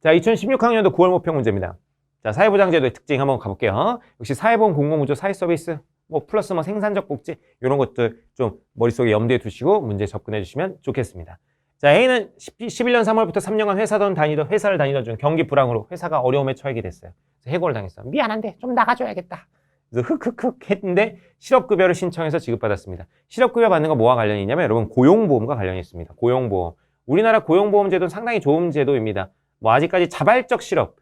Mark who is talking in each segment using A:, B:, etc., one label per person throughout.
A: 자, 2016학년도 9월 모평 문제입니다. 자, 사회보장제도의 특징 한번 가볼게요. 역시 사회보험 공공구조 사회서비스 뭐 플러스 뭐 생산적 복지 이런 것들 좀 머릿속에 염두에 두시고 문제 접근해 주시면 좋겠습니다. 자, A는 11년 3월부터 3년간 회사던 다니던 회사를 다니던 중 경기 불황으로 회사가 어려움에 처하게 됐어요. 해고를 당했어. 미안한데 좀 나가줘야겠다. 그래서 흑흑흑 했는데 실업급여를 신청해서 지급받았습니다. 실업급여 받는 거 뭐와 관련이 있냐면 여러분 고용보험과 관련이 있습니다. 고용보험. 우리나라 고용보험 제도는 상당히 좋은 제도입니다. 뭐 아직까지 자발적 실업,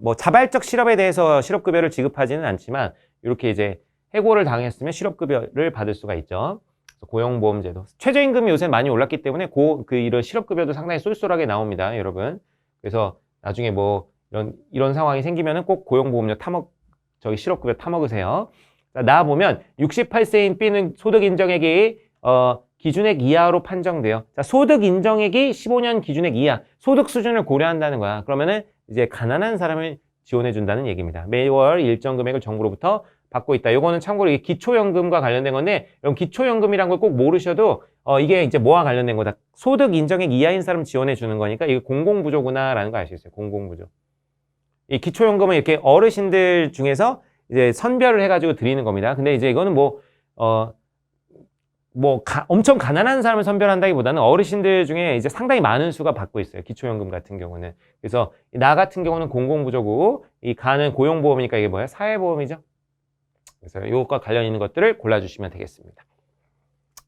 A: 뭐 자발적 실업에 대해서 실업급여를 지급하지는 않지만 이렇게 이제 해고를 당했으면 실업급여를 받을 수가 있죠. 고용보험제도. 최저임금이 요새 많이 올랐기 때문에 고, 그 이런 실업급여도 상당히 쏠쏠하게 나옵니다, 여러분. 그래서 나중에 뭐 이런, 이런 상황이 생기면은 꼭 고용보험료 타먹, 저기 실업급여 타먹으세요. 자, 나 보면 68세인 B는 소득 인정액이, 어, 기준액 이하로 판정돼요. 자, 소득 인정액이 15년 기준액 이하, 소득 수준을 고려한다는 거야. 그러면은 이제 가난한 사람을 지원해 준다는 얘기입니다. 매월 일정 금액을 정부로부터 받고 있다. 요거는 참고로 이게 기초연금과 관련된 건데, 여러분 기초연금이란 걸 꼭 모르셔도 어, 이게 이제 뭐와 관련된 거다. 소득 인정액 이하인 사람 지원해 주는 거니까 이게 공공부조구나라는 거 아시겠어요? 공공부조. 이 기초연금은 이렇게 어르신들 중에서 이제 선별을 해가지고 드리는 겁니다. 근데 이제 이거는 뭐, 어, 뭐, 가- 엄청 가난한 사람을 선별한다기보다는 어르신들 중에 이제 상당히 많은 수가 받고 있어요. 기초연금 같은 경우는. 그래서 나 같은 경우는 공공부조고, 이 가는 고용보험이니까 이게 뭐야? 사회보험이죠. 그래서 이것과 관련 있는 것들을 골라주시면 되겠습니다.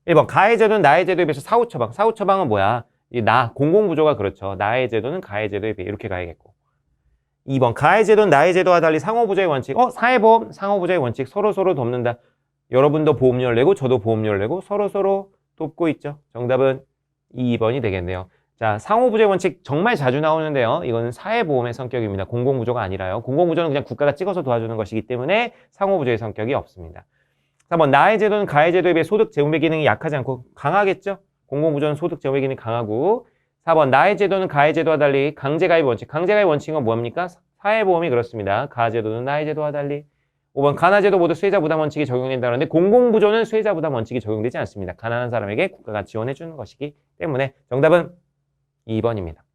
A: 1번 가해 제도는 나의 제도에 비해서 사후 처방. 사후 처방은 뭐야? 이 나, 공공부조가 그렇죠. 나의 제도는 가해 제도에 비해 이렇게 가야겠고. 2번 가해 제도는 나의 제도와 달리 상호부조의 원칙. 어, 사회보험 상호부조의 원칙. 서로 서로 돕는다. 여러분도 보험료를 내고 저도 보험료를 내고 서로 서로 돕고 있죠. 정답은 2번이 되겠네요. 자, 상호부조의 원칙 정말 자주 나오는데요. 이거는 사회보험의 성격입니다. 공공부조가 아니라요. 공공부조는 그냥 국가가 찍어서 도와주는 것이기 때문에 상호부조의 성격이 없습니다. 3번 나의 제도는 가해 제도에 비해 소득 재분배 기능이 약하지 않고 강하겠죠? 공공부조는 소득 재분배 기능이 강하고 4번 나의 제도는 가해 제도와 달리 강제가입 원칙. 강제가입 원칙은 뭡니까? 사회보험이 그렇습니다. 가해 제도는 나의 제도와 달리 5번 가나제도 모두 수혜자 부담 원칙이 적용된다는데 공공부조는 수혜자 부담 원칙이 적용되지 않습니다. 가난한 사람에게 국가가 지원해 주는 것이기 때문에 정답은 2번입니다.